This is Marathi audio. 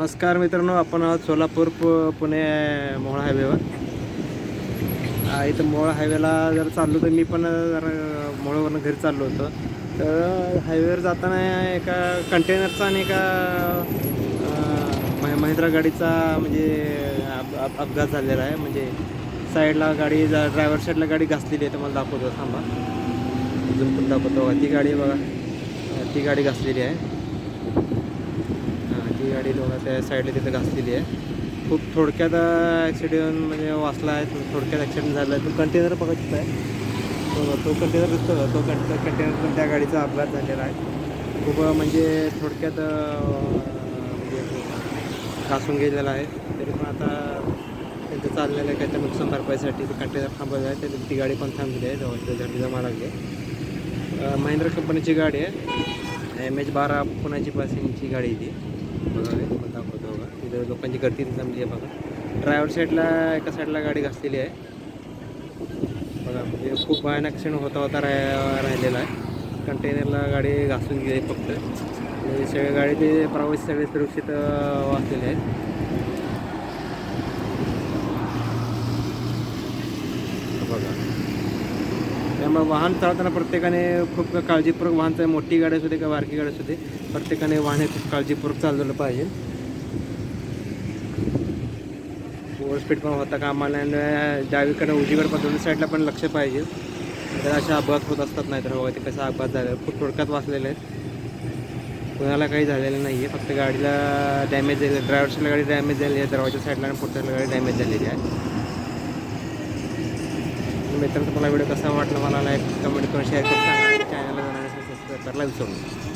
नमस्कार मित्रांनो आपण आहोत सोलापूर पुणे मोहळा हायवेवर. इथं मोहळा हायवेला जर चाललो तर मी पण जरा मोहळावरनं घरी चाललो होतो. तर हायवेवर जाताना एका कंटेनरचा आणि एका मह- महिंद्रा गाडीचा म्हणजे अपघात झालेला आहे. म्हणजे साईडला गाडी ड्रायव्हर साईडला गाडी घासलेली आहे तर मला दाखवतो थांबा. अजून पण दाखवतो. ती गाडी बघा. ती गाडी घासलेली आहे. गाडी दोघा त्या साईडला तिथं घासलेली आहे. खूप थोडक्यात ॲक्सिडेंट म्हणजे वाचला आहे थोडक्यात ॲक्सिडेंट झाला आहे. तो कंटेनर बघा तिथं आहे. तो तो कंटेनर दिसतो का? तो कंटे कंटेनर पण त्या गाडीचा अपघात झालेला आहे. खूप म्हणजे थोडक्यात म्हणजे घासून गेलेला आहे. तरी पण आता त्यांचं चाललेलं आहे काय त्या नुकसान भरपाईसाठी ते कंटेनर थांबवलं आहे. त्याची ती गाडी पण थांबलेली आहे. जवळ झडली जमा लागली आहे. महिंद्रा कंपनीची गाडी आहे. एम एच बारा पुण्याची पासिंगची गाडी ती. बघा तुम्हाला दाखवतो बघा तिथं लोकांची गर्दी जमली आहे बघा. ड्रायव्हर साईडला एका साईडला गाडी घासलेली आहे. बघा म्हणजे खूप भयानक ॲक्सिडेंट होता होता राह राहिलेला आहे. कंटेनरला गाडी घासून गेली फक्त. म्हणजे सगळ्या गाडी ते प्रवासी सगळे सुरक्षित वाचलेले आहेत बघा. त्यामुळे वाहन चालवताना प्रत्येकाने खूप काळजीपूर्वक वाहन चाल मोठी गाडी असू दे किंवा बारकी गाडी असू दे प्रत्येकाने वाहने खूप काळजीपूर्वक चालवलं पाहिजे. ओव्हर स्पीड पण होता कामाला डावीकडे उजवीकडे पण दोन्ही साईडला पण लक्ष पाहिजे. तर असे अपघात होत असतात नाही तर बघा ते कसा अपघात झाला. खूप थोडक्यात वाचलेले आहेत कोणाला काही झालेलं नाही आहे फक्त गाडीला डॅमेज झाली ड्रायव्हरच्या गाडी डॅमेज झाली आहे दरवाजा साईडला आणि पुढच्या गाडी डॅमेज झालेली आहे. मित्रांनो तुम्हाला व्हिडिओ कसा वाटला मला लाईक कमेंट करून शेअर करून सांगा चॅनलला जाण्यासाठी सबस्क्राईब करायला विसरू नका.